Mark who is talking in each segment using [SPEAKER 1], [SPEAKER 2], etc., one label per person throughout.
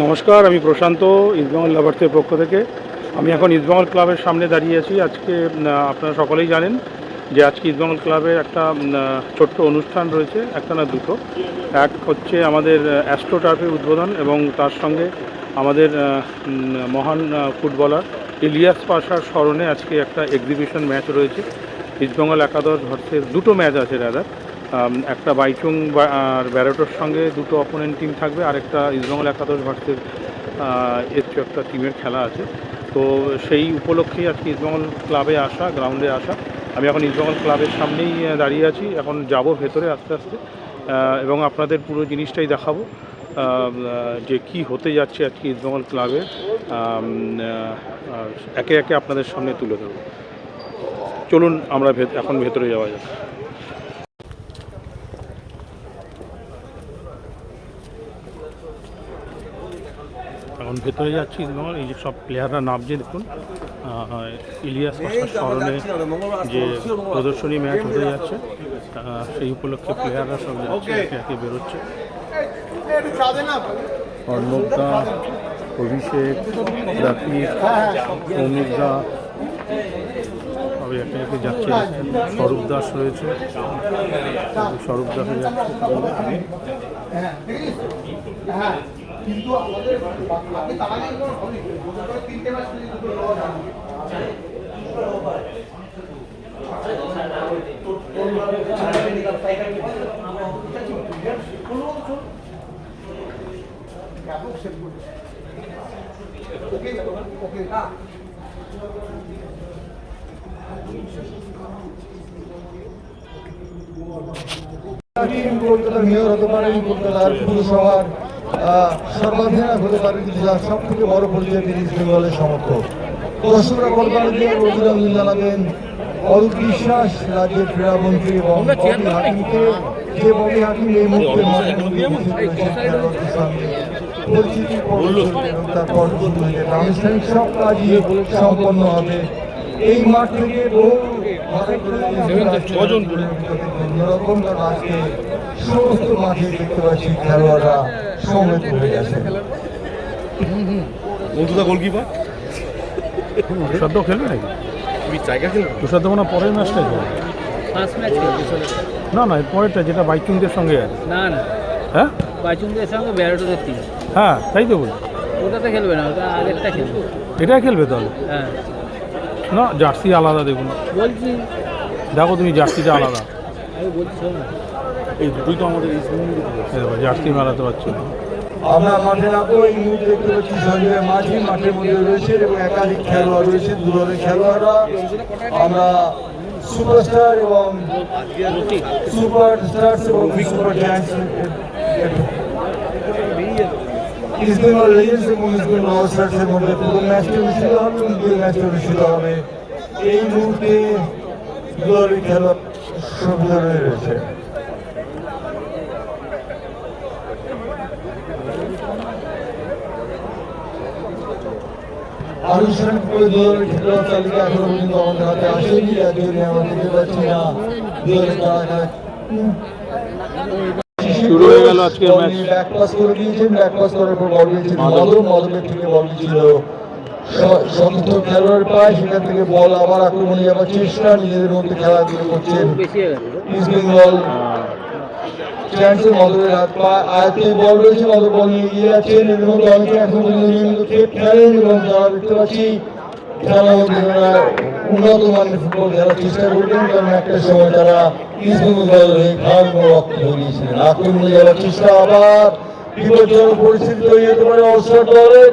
[SPEAKER 1] নমস্কার, আমি প্রশান্ত ইস্টবেঙ্গল লাভার্সের পক্ষ থেকে। আমি এখন ইস্টবেঙ্গল ক্লাবের সামনে দাঁড়িয়ে আছি। আজকে আপনারা সকলেই জানেন যে আজকে ইস্টবেঙ্গল ক্লাবের একটা ছোট্ট অনুষ্ঠান রয়েছে একটা না দুটো। এক হচ্ছে আমাদের অ্যাস্ট্রোটার্ফের উদ্বোধন এবং তার সঙ্গে আমাদের মহান ফুটবলার ইলিয়াস পাশার স্মরণে আজকে একটা এক্সিবিশন ম্যাচ রয়েছে। ইস্টবেঙ্গল একাদশ ভার্সেস দুটো ম্যাচ আছে দাদা একটা বাইচুং আর ব্যারোটোর সঙ্গে দুটো অপোনেন্ট টিম থাকবে, আর একটা ইস্টবেঙ্গল একাদশ ভার্সেস এর চেয়ে একটা টিমের খেলা আছে। তো সেই উপলক্ষেই আজকে ইস্টবেঙ্গল ক্লাবে আসা গ্রাউন্ডে আসা। আমি এখন ইস্টবেঙ্গল ক্লাবের সামনেই দাঁড়িয়ে আছি। এখন যাব ভেতরে আস্তে আস্তে এবং আপনাদের পুরো জিনিসটাই দেখাবো যে কি হতে যাচ্ছে আজকে ইস্টবেঙ্গল ক্লাবে একে একে আপনাদের সামনে তুলে ধরবো। চলুন, আমরা এখন ভেতরে যাওয়া যাক। এখন ভেতরে যাচ্ছি ইস্টবেঙ্গল এই যে সব প্লেয়াররা নামছে দেখুন। আহ, ইলিয়াস পাশার স্মরণে যে প্রদর্শনী ম্যাচ হতে যাচ্ছে। আহ, সেই উপলক্ষে প্লেয়াররা সব যাচ্ছে একে একে বেরোচ্ছে। অর্ণবদা অভিষেক রাকিব সৌমিকদা সবাই একে একে যাচ্ছে। স্বরূপ দাস রয়েছে। স্বরূপ দাস যাচ্ছে।
[SPEAKER 2] কিন্তু আমাদের কিন্তু হবে তিনটে যদি দুটো লস হয়
[SPEAKER 3] কলকাতার মেয়র হতে পারেন কলকাতার পুরসভার সর্বাধিনায়ক হতে পারেন কিন্তু যার সব থেকে বড় পরিচয় তিনি ইস্ট বেঙ্গলের সমর্থক দর্শকরা কলকাতা দিয়ে অভিনন্দন জানাবেন অরূপ বিশ্বাস রাজ্যের ক্রীড়ামন্ত্রী এবং ববি হাকিমকে যে ববি হাকিম এই মুহূর্তে পরিচিতি এবং তারপর আনুষ্ঠানিক সব কাজই সম্পন্ন হবে। এই মাঠ থেকে বহু
[SPEAKER 1] কজন?
[SPEAKER 3] অন্যরকম আজকে সমস্ত মাঠে দেখতে পাচ্ছি খেলোয়াড়রা হয়ে গেছে।
[SPEAKER 4] বন্ধুদা গোলকিপার
[SPEAKER 1] তুষার খেলবে নাকি?
[SPEAKER 4] তুমি জায়গা খেলবে
[SPEAKER 1] তুষার না পরের খেলবে না না পরেরটা যেটা বাইচুংদের সঙ্গে আছে।
[SPEAKER 5] না না।
[SPEAKER 1] হ্যাঁ?
[SPEAKER 5] সঙ্গে ব্যারোটোদের টিম
[SPEAKER 1] হ্যাঁ তাই তো বলি
[SPEAKER 5] ওটাতে খেলবে না ওটা আগেরটা খেলবে।
[SPEAKER 1] এটাই খেলবে তাহলে?
[SPEAKER 5] হ্যাঁ।
[SPEAKER 1] না জার্সি আলাদা দেখুন।
[SPEAKER 5] বলছি।
[SPEAKER 1] দেখো তুমি জার্সিটা আলাদা।
[SPEAKER 4] এই দুটোই তো আমাদের এই সুইমিং
[SPEAKER 1] এই দেখো, জার্সি মেলাতে পারছি না।
[SPEAKER 3] আমরা মাঠে এই মুহূর্তে দেখতে পাচ্ছি সঞ্জয় মাঝি মাঠের মধ্যে রয়েছে এবং একাধিক খেলোয়াড় রয়েছে দু দলের খেলোয়াড়রা। আমরা সুপারস্টার এবং সুপার স্টার্স এবং super giants East Bengal legends এবং ইস্ট বেঙ্গল অল মধ্যে পুরো ম্যাচটি অনুষ্ঠিত হবে এবং দুই ম্যাচটি অনুষ্ঠিত হবে। এই মুহূর্তে দু দলের খেলোয়াড় সুবিধা রয়েছে। আনুষ্ঠানিক দুয়ারের খেলোয়াড় তালিকা এখনও পর্যন্ত আমাদের হাতে আসেনি যার জন্য আমরা পাচ্ছি না তালিকা
[SPEAKER 1] শুরু হয়ে গেল আজকের ম্যাচ।
[SPEAKER 3] ব্যাক পাস করে দিয়েছেন ব্যাক পাস করার পর বল দিয়েছেন মাধব। মাধবের থেকে বল ছিল সমস্ত খেলোয়াড় পায় সেখান থেকে বল আবার আক্রমণে যাওয়ার চেষ্টা নিজেদের মধ্যে খেলাধুলো করছেন। East Bengal. চান্সে মদরের হাত পা আয়তে বল রয়েছে মদর বল নিয়ে এগিয়ে যাচ্ছেন এর মধ্যে অনেকে এখন পর্যন্ত খেলেন এবং তারা দেখতে পাচ্ছি, তারা উন্নত মানের ফুটবল খেলার চেষ্টা করবেন, কারণ একটা সময় তারা ইস্ট বেঙ্গল হয়ে এবং রক্ত ধরিয়েছিলেন আক্রমণে যাওয়ার চেষ্টা আবার বিপজ্জনক পরিস্থিতি তৈরি হতে পারে অবসর দলের।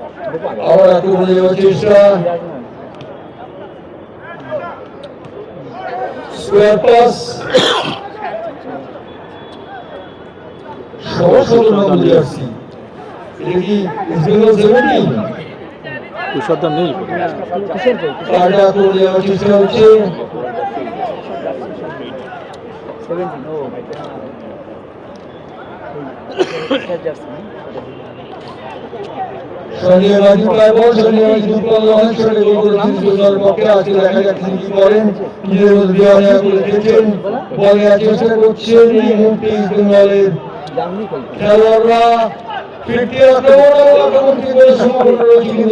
[SPEAKER 3] আবার আক্রমণে যাওয়ার চেষ্টা স্কোয়ার পাস ষোলো ষোলো নম্বর জার্সি এটা কি ইস্ট বেঙ্গল সেভেন্টিন
[SPEAKER 1] তুষারদা নেই।
[SPEAKER 3] পাল্টা করে দেওয়ার চেষ্টা হচ্ছে
[SPEAKER 5] সেভেন্টিন
[SPEAKER 3] আজকে দেখা যাক বল চেষ্টা করছেন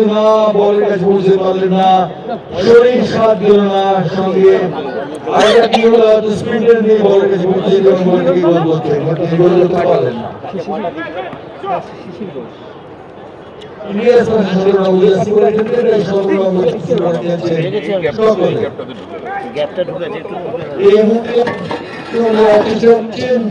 [SPEAKER 3] না বলের কাছে পৌঁছে পারলেন না। শরীর সাথ কি হলো কাছে পৌঁছে পারলেন না? এই মুহূর্তে তোমরা হচ্ছেন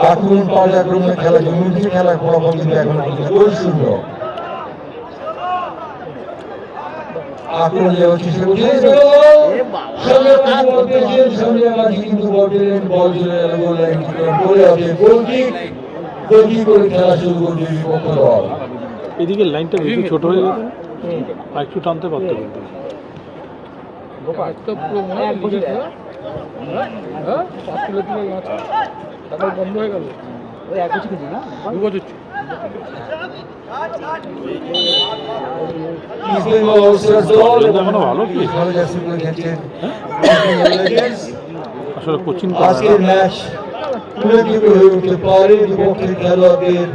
[SPEAKER 3] আক্রমণ খেলা জমে খেলার ফলাফল কিন্তু এখনও গোল শূন্য আক্রমণ যাওয়ার চেষ্টা করছে সঙ্গে মাঝি বল পেয়েছেন সঙ্গে মাঝি কিন্তু বল পেলেন বল চলে গেল গোল লাইন করে আছে গোল কিক করে খেলা শুরু করবে বিপক্ষ দল
[SPEAKER 1] এদিকে লাইনটা বেশি ছোট হয়ে গেছে আর একটু টানতে পারতো কিন্তু
[SPEAKER 5] বন্ধ হয়ে গেল ওই এক বছর না
[SPEAKER 1] ভালো কি? আসলে কোচিং
[SPEAKER 3] আজকের ম্যাচ হয়ে উঠতে পারে বিপক্ষের খেলোয়াড়দের।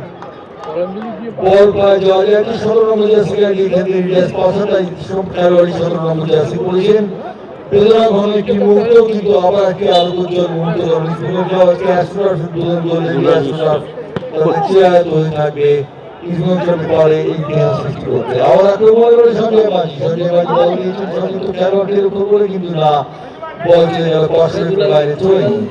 [SPEAKER 3] বল পায় যায় কি নম্বর জার্সি লাগিয়ে খেলতে ইন্ডিয়াস পাশে সব খেলোয়াড়ই ষোলো নম্বর জার্সি পরেছেন। বেদনা ঘন একটি মুহূর্ত কিন্তু আবার একটি আলোকোজ্জ্বল মুহূর্ত হয়ে থাকবে ইস্টবেঙ্গল পারে ইতিহাস সৃষ্টি করতে আবার আক্রমণ করে সঞ্জয় মাঝি সঞ্জয় মাঝি বল দিয়েছেন সংযুক্ত খেলোয়াড়কে লক্ষ্য করে কিন্তু না বল চলে গেল পাশের বাইরে চলে হয়ে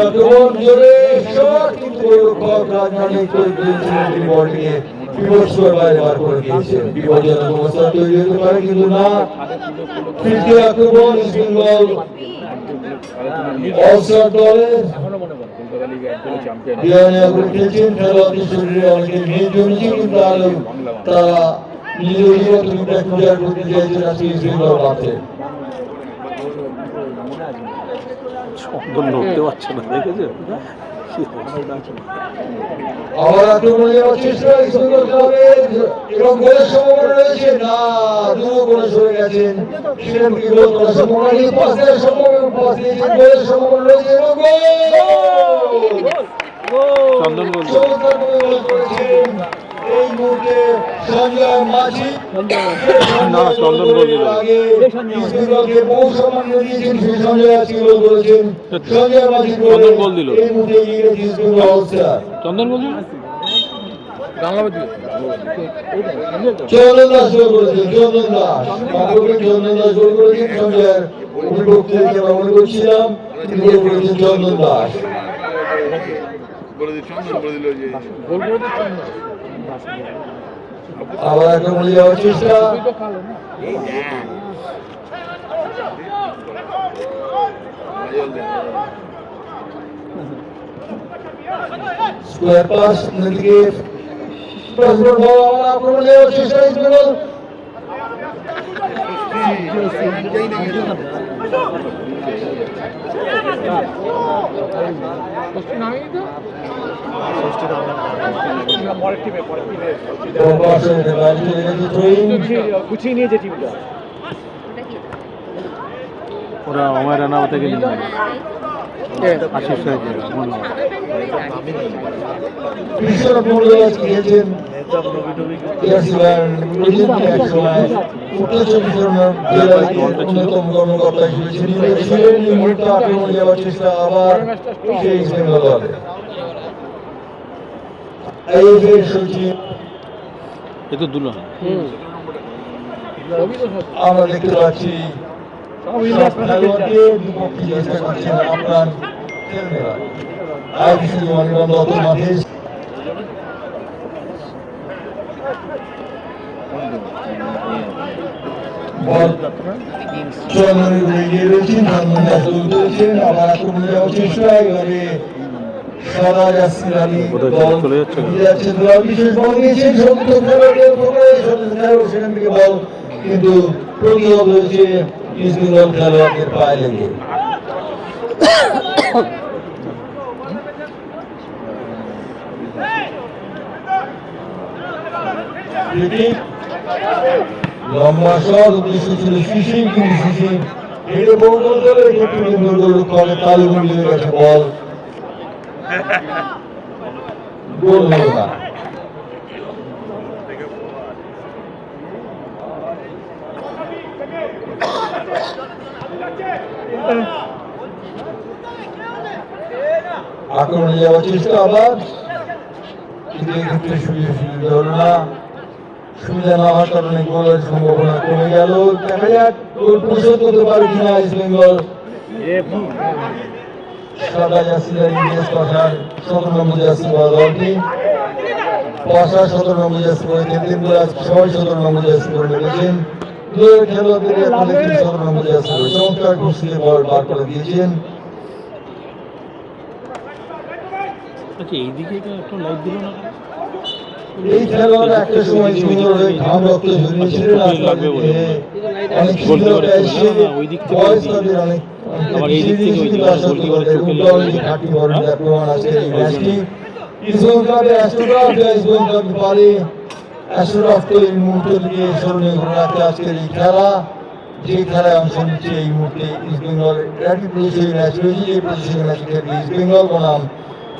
[SPEAKER 3] আক্রমণ জোরে শট কিন্তু গোলরক্ষক রাজমানিক করে দিয়েছিলেন তিনি বলটিকে বিপদ বাইরে বার করে দিয়েছেন বিপজ্জনক অবস্থা তৈরি হতে পারে কিন্তু না তৃতীয় আক্রমণ ইস্ট বেঙ্গল অলস্টার দলের খেলছেন খেলোয়াড়দের শরীরে অনেকে মেয়ে জমেছে কিন্তু আরও তারা নিজের ইম্প্যাক্ট ক্লিয়ার করতে চাইছেন আজকে বেঙ্গল মাঠে
[SPEAKER 1] চন্দন নড়তে পারছে না দেখেছে
[SPEAKER 3] যাওয়ার চেষ্টা ইস্টবেঙ্গল ক্লাবের এবং গোলের সম্ভাবনা রয়েছে। না দুটো গোলে সরে গেছেন। সেরকম কি গোল করার সম্ভাবনা নেই। পাস দেওয়ার সম্ভাবনা পাস দিয়েছেন গোলের সম্ভাবনা রয়েছে এবং গোল!
[SPEAKER 1] চন্দন গোল
[SPEAKER 3] চমৎকার গোল করেছেন। এই মুহূর্তে সঞ্জয় মাঝি
[SPEAKER 1] না, চন্দন
[SPEAKER 3] আগে ইস্টবেঙ্গলকে বহু সম্মান দিয়েছেন সেই সঞ্জয় আজকে গোল করেছেন সঞ্জয় মাঝি
[SPEAKER 1] চন্দন গোল দিল।
[SPEAKER 3] এই মুহূর্তে এগিয়ে গেছে ইস্টবেঙ্গল
[SPEAKER 1] চন্দন গোল দিল?
[SPEAKER 3] চন্দন দাস গোল করেছেন চন্দন দাস। চন্দন দাস গোল করেছেন সঞ্জয়ের অভিভক্তি আমরা মনে করছিলাম তিনি গোল করেছেন চন্দন দাস।
[SPEAKER 4] বলে দিল বলে দিল যে
[SPEAKER 3] আবার একটা মনে যাওয়ার চেষ্টা। স্কোয়ার পাস নদীকে চেষ্টা
[SPEAKER 5] গুছিয়ে নিয়েছে টিমটা
[SPEAKER 1] ওরা থেকে নেবে আশিস মনে হয়
[SPEAKER 3] জেলার অন্যতম কর্মকর্তা হিসেবে ছিলেন ছিলেন এই মুহূর্তে আক্রমণে যাওয়ার চেষ্টা আবার সেই ইস্ট বেঙ্গল দলে আইএফএর সচিব
[SPEAKER 1] এ তো দুলন।
[SPEAKER 3] আমরা দেখতে পাচ্ছি চেষ্টা করছেন আপনার দত্ত মাঠে এগিয়ে রয়েছেন আবার আক্রমণে যাওয়ার চেষ্টা আলী বিশেষ বল নিয়েছেন সত্য সেখান থেকে বল কিন্তু প্রতিহত হয়েছে ইস্ট বেঙ্গল খেলোয়াড়দের পায়ে লেগে ক্রিকেট লম্বা শট উদ্দেশ্য ছিল শিশির কিন্তু শিশির হেডে বল করে এক্ষেত্রে কিন্তু গোলরক্ষকের তালু মিলিয়ে গেছে বল গোল হলো না আক্রমণে যাওয়ার চেষ্টা আবার। কিন্তু এক্ষেত্রে সুবিধা সুবিধা হলো না। সুবিধা না হওয়ার কারণে গোলের সম্ভাবনা কমে গেল। দেখা যাক গোল পরিশোধ করতে পারে কিনা ইস্ট বেঙ্গল। সাদা ইংরেজ পাশার সতেরো নম্বর পরা দলটি। সতেরো নম্বর খেলতেন বলে আজকে সবাই সতেরো নম্বর জার্সি পরে নেমেছেন খেলোয়াড়দের সতেরো নম্বর জার্সি পরে চমৎকার ঘুষিয়ে বল বার করে দিয়েছেন।
[SPEAKER 1] আচ্ছা এইদিকে এটা একটু লাইট দিল না
[SPEAKER 3] এই খেলোয়াড় একটা সময় সুন্দর হয়ে ঘাম রক্ত ঝরিয়েছিলেন অনেক সুন্দর
[SPEAKER 1] পারে
[SPEAKER 3] এসে
[SPEAKER 1] না, ওই দিক থেকে
[SPEAKER 3] বয়স তাদের অনেক।
[SPEAKER 1] আবার এই দিক থেকে ওই দিকে, গোলকিপারের চোখে লেগে
[SPEAKER 3] ঘাটি বলেন প্রমাণ আজকের এই ম্যাচটি। ইসলাম ক্লাবে অ্যাস্ট্রোগ্রাফ ইসলাম ক্লাব পারে। অ্যাস্ট্রোগ্রাফ এই মুহূর্ত থেকে স্মরণীয় করে রাখতে আজকের এই খেলা। যে খেলায় অংশ নিচ্ছে এই মুহূর্তে ইস্ট বেঙ্গল। একটি প্রতিযোগী ম্যাচ রয়েছে এই প্রতিযোগী ম্যাচ খেলবে ইস্ট বেঙ্গল। বনাম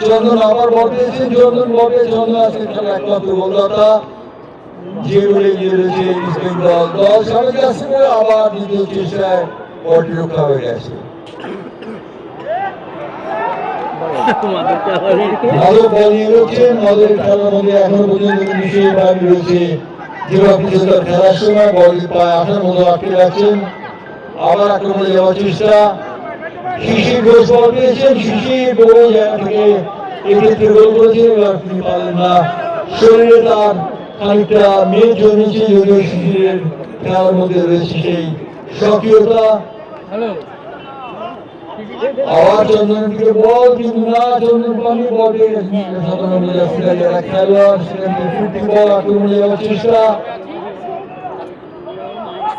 [SPEAKER 3] চন্দন আবার বল পেয়েছেন চন্দন বল পেয়ে চন্দন আজকে খেলা একমাত্র গোলদাতা যে বলে গিয়ে রয়েছে ইস্ট বেঙ্গল দল। সাবেক আসবে আবার দ্বিতীয় চেষ্টায় বলটি রক্ষা হয়ে গেছে। ভালো বল নিয়ে রয়েছেন আমাদের খেলার মধ্যে এখনও পর্যন্ত নিশ্চয়ই ভাগ রয়েছে। যেভাবে পিছনের খেলার সময় বলটি পায় আঠার মতো আটকে রাখছেন। আবার আক্রমণে যাওয়ার চেষ্টা। শিশির ঘোষ বল পেয়েছেন শিশির বড় জায়গা থেকে এক্ষেত্রে গোল করেছেন এবার তিনি পারলেন না। শরীরে তার খানিকটা মেয়ে জমেছে যদিও শিশিরের খেলার মধ্যে রয়েছে সেই সক্রিয়তা। আবার চন্দনের দিকে বল কিন্তু না চন্দন পানি বল পেয়ে গেছেন সাধারণ খেলোয়াড় সেখান থেকে ফিরতি বল আক্রমণে যাওয়ার চেষ্টা।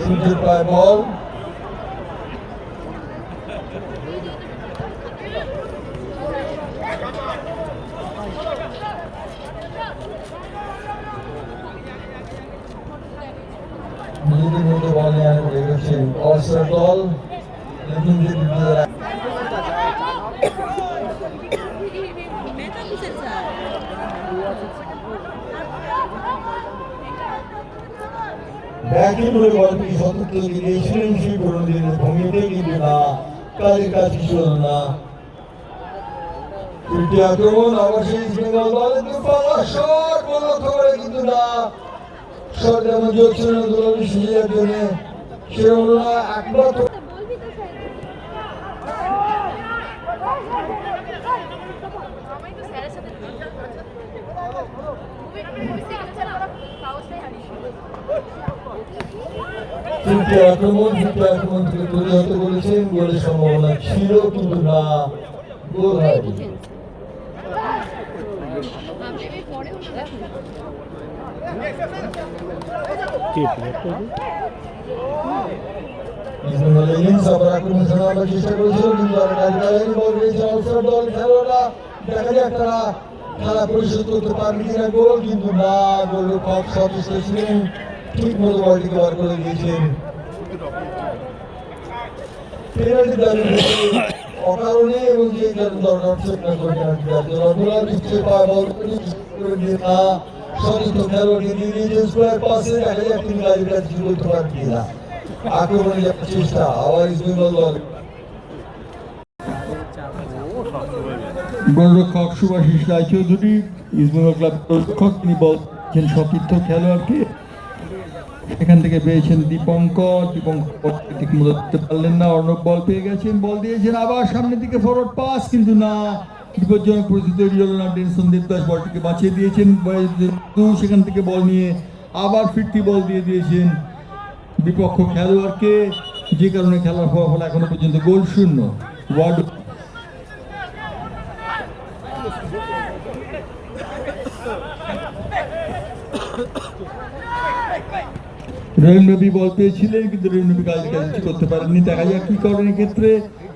[SPEAKER 3] Injured by ball. Leading with the one hand, we will see Orson Tall,
[SPEAKER 6] looking into the
[SPEAKER 3] batting করে বলটি সতর্ক দিয়েছিলেন সেই পুরনো ভূমিতে কিন্তু না কাজের কাজ কিছু না। তৃতীয় আক্রমণ আবার সেই বেঙ্গল দলের দুপালা শট বল লক্ষ্য করে কিন্তু না। শট যেমন যোগ ছিল না দুলালি সুযোগের জন্য। সে হলো না, একমাত্র
[SPEAKER 6] বলবি তো আমি তো স্যারের সাথে কাগজটাই হারিয়ে
[SPEAKER 3] তৃতীয় আক্রমণ তৃতীয় আক্রমণ থেকে তৈরি হতে বলেছেন গোলের সম্ভাবনা ছিল কিন্তু না গোল হয়নি। চেষ্টা করেছিল কিন্তু দেখা যাক তারা খেলা পরিশোধ করতে পারবে কিনা গোল, কিন্তু না, গোল রক্ষক সচেষ্ট ছিলেন ঠিক মতো বলটি কভার করে দিয়েছেন। পেনাল্টি দাবি অকারণে এবং যে কারণ দরকার ছিল না করে পেনাল্টি দাবি রঘুনাথ দিচ্ছে পায় বল করে দিয়ে না সতীর্থ খেলোয়াড়কে দিয়ে দিয়েছেন স্কোয়ার পাশে দেখা যাক তিনি গাড়িটা কিছু করতে পারেন কিনা। আক্রমণে চেষ্টা। আবার ইস্ট গোলরক্ষক সুভাষিস রায়চৌধুরী ইস্টবেঙ্গল ক্লাব গোলরক্ষক, তিনি বলছেন সতীর্থ খেলোয়াড়কে এখান থেকে পেয়েছেন দীপঙ্কর। দীপঙ্কর ঠিক মতো দিতে পারলেন না, অর্ণব বল পেয়ে গেছেন, বল দিয়েছেন আবার সামনের দিকে ফরওয়ার্ড পাস কিন্তু না। বিপজ্জনক পরিস্থিতি হলো না ডেনসন দেবদাস বলটিকে বাঁচিয়ে দিয়েছেন সেখান থেকে বল নিয়ে আবার ফিরতি বল দিয়ে দিয়েছেন বিপক্ষ খেলোয়াড়কে, যে কারণে খেলার ফলাফল এখনও পর্যন্ত গোল শূন্য। ওয়ার্ড রহিম রবি বল পেয়েছিলেন, কিন্তু রহিম রবি কাজ কিছু করতে পারেননি। দেখা যাক কি করেন এক্ষেত্রে।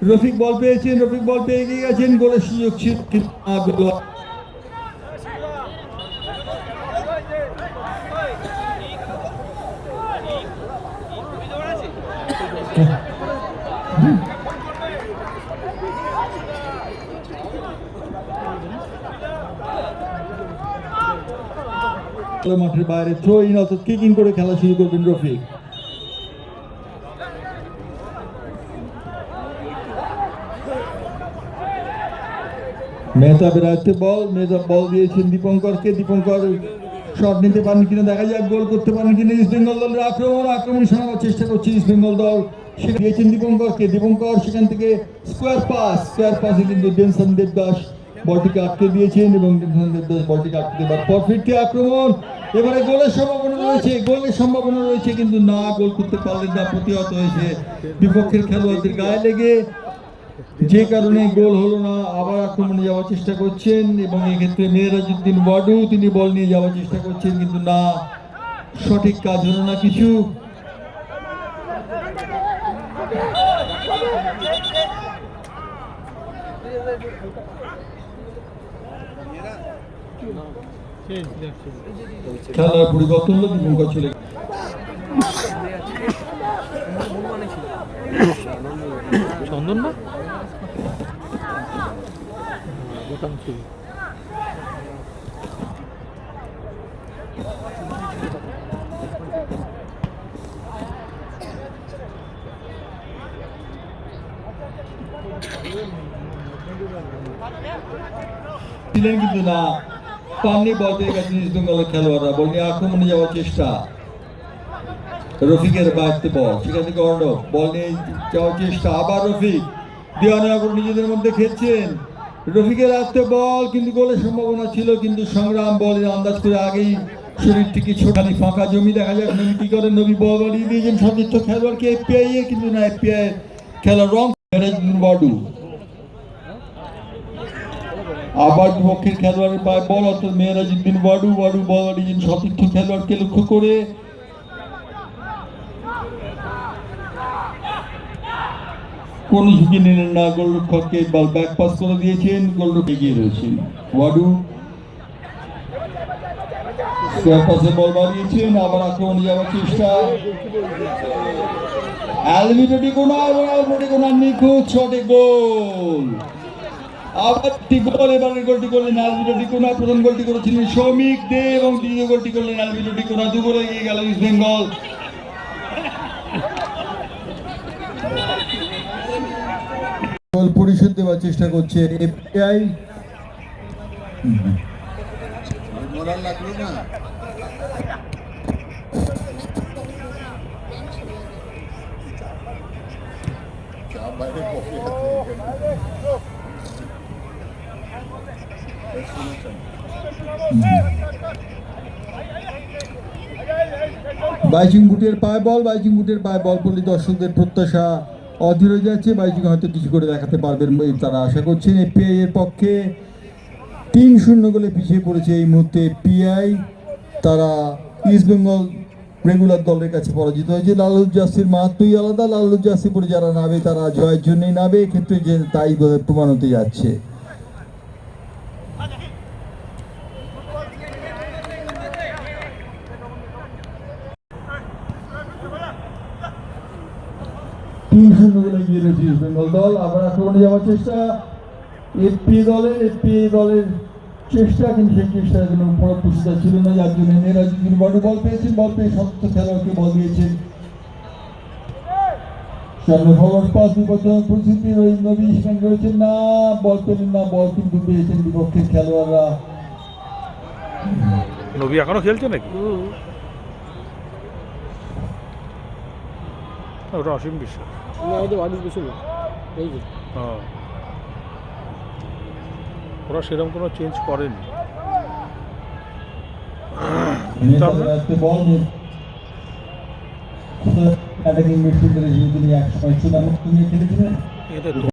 [SPEAKER 3] রফিক বল পেয়েছেন, রফিক বল পেয়ে এগিয়ে গেছেন, গোলের সুযোগ ছিল কিন্তু না, গোল খেলা মাঠের বাইরে থ্রো ইন অর্থাৎ কিকিং করে খেলা শুরু করবেন রফিক। মেহতাবের আয়ত্তে বল, মেহতাব বল দিয়েছেন দীপঙ্করকে। দীপঙ্কর শট নিতে পারেন কিনা দেখা যাক, গোল করতে পারেন কিনা ইস্ট বেঙ্গল দলের আক্রমণ। আক্রমণ সামানোর চেষ্টা করছে ইস্ট বেঙ্গল দল। সে দিয়েছেন দীপঙ্করকে। দীপঙ্কর সেখান থেকে স্কোয়ার পাস স্কোয়ার পাসে কিন্তু ডেনসন দেবদাস বলটিকে আটকে দিয়েছেন এবং ডেনসন দেবদাস বলটিকে আটকে দেবার পর ফিরতি আক্রমণ। এবারে গোলের সম্ভাবনা রয়েছে, গোলের সম্ভাবনা রয়েছে, কিন্তু না, গোল করতে পারলেন না, প্রতিহত হয়েছে বিপক্ষের খেলোয়াড়দের গায়ে লেগে। যে কারণে গোল হলো না, আবার আক্রমণে যাওয়ার চেষ্টা করছেন, এবং এক্ষেত্রে মেয়েরাজুদ্দিন বডু তিনি বল নিয়ে যাওয়ার চেষ্টা করছেন, কিন্তু না, সঠিক কাজ হলো না কিছু। খেলার পরিবর্তন হলো দীপঙ্কর চলে গেল।
[SPEAKER 5] চন্দন না দোকান ছিল
[SPEAKER 3] ছিলেন কিন্তু না পাননি বল পেয়ে বেঙ্গলের খেলোয়াড়রা। বল, নিয়ে আক্রমণে যাওয়ার চেষ্টা। রফিকের বাড়তে বল। সেখান থেকে অর্ণব বল, নিয়ে যাওয়ার চেষ্টা। আবার রফিক। দেওয়ানগর নিজেদের মধ্যে খেলছেন। রফিকের হাতে বল, কিন্তু গোলের সম্ভাবনা ছিল, কিন্তু সংগ্রাম বল আন্দাজ করে আগেই শরীর থেকে ছোটানি ফাঁকা জমি দেখা যাক নবী কি করেন। নবী বল বাড়িয়ে দিয়েছেন সতীর্থ খেলোয়াড়কে এফপিআই কিন্তু না এফপিআই খেলা রং বডু। আবার বিপক্ষের খেলোয়াড়ের পায়ে বল, অর্থাৎ মেয়েরাজুদ্দিন বাডু বাডু বল বাড়িয়েছেন সতীর্থ খেলোয়াড়কে লক্ষ্য করে কোন ঝুঁকি নিলেন না গোলরক্ষককে, বল ব্যাক পাস করে দিয়েছেন, গোলরক্ষক এগিয়ে রয়েছেন। ওয়াডু পাসে বল বাড়িয়েছেন, আবার আক্রমণে যাওয়ার চেষ্টা। অ্যালভিটো ডিকোনা এবং অ্যালভিটো ডিকোনা নিখুঁত শটে গোল। আবার একটি গোল এবারের গোলটি করলেন অ্যালভিটো ডিকোনা প্রথম গোলটি করেছিলেন সৌমিক দে এবং দ্বিতীয় গোলটি করলেন অ্যালভিটো ডিকোনা দু গোলে এগিয়ে গেল ইস্ট বেঙ্গল। গোল পরিশোধ দেওয়ার চেষ্টা করছে এফআই
[SPEAKER 4] মোরাল লাগল না চা বাইরে বসে আছে এখানে। শুনেছেন
[SPEAKER 3] বাইচিং বুটের পায়ে বল বাইচিং বুটের পায়ে বল পড়লে দর্শকদের প্রত্যাশা অধীর হয়ে যাচ্ছে। বাইচিং হয়তো কিছু করে দেখাতে পারবেন তারা আশা করছেন। এপিআই এর পক্ষে তিন শূন্য গোলে পিছিয়ে পড়েছে এই মুহূর্তে পিআই তারা ইস্ট বেঙ্গল রেগুলার দলের কাছে পরাজিত হয়েছে। লালুজ্জাসির মাহাত্মই আলাদা। লালুজ্জাসিপুরে যারা নাবে তারা জয়ের জন্যই নাবে এক্ষেত্রে যে তাই প্রমাণ হতে যাচ্ছে। তিন শূন্য এগিয়ে রয়েছে ইস্ট বেঙ্গল দল আবার আক্রমণে যাওয়ার চেষ্টা। এফপি দলের এফপি দলের চেষ্টা কিন্তু সেই চেষ্টার কোনো ফলপ্রসূতা ছিল না যার জন্য নেরাজুদ্দিন বড় বল পেয়েছেন বল পেয়ে সপ্ত খেলোয়াড়কে বল দিয়েছেন। সামনে ফরওয়ার্ড পাস বিপজ্জনক পরিস্থিতি রহিম নবী রয়েছেন না বল পেলেন না বল কিন্তু পেয়েছেন বিপক্ষের খেলোয়াড়রা।
[SPEAKER 1] নবী এখনও খেলছে নাকি? বিশ্বাস।
[SPEAKER 5] আমাদের বাড়ির পেছনে এই যে।
[SPEAKER 1] হ্যাঁ। ওরা সেরকম কোনো চেঞ্জ করেনি।
[SPEAKER 3] অ্যাটাকিং মিডফিল্ডারে খেলেছিলেন?
[SPEAKER 1] এদের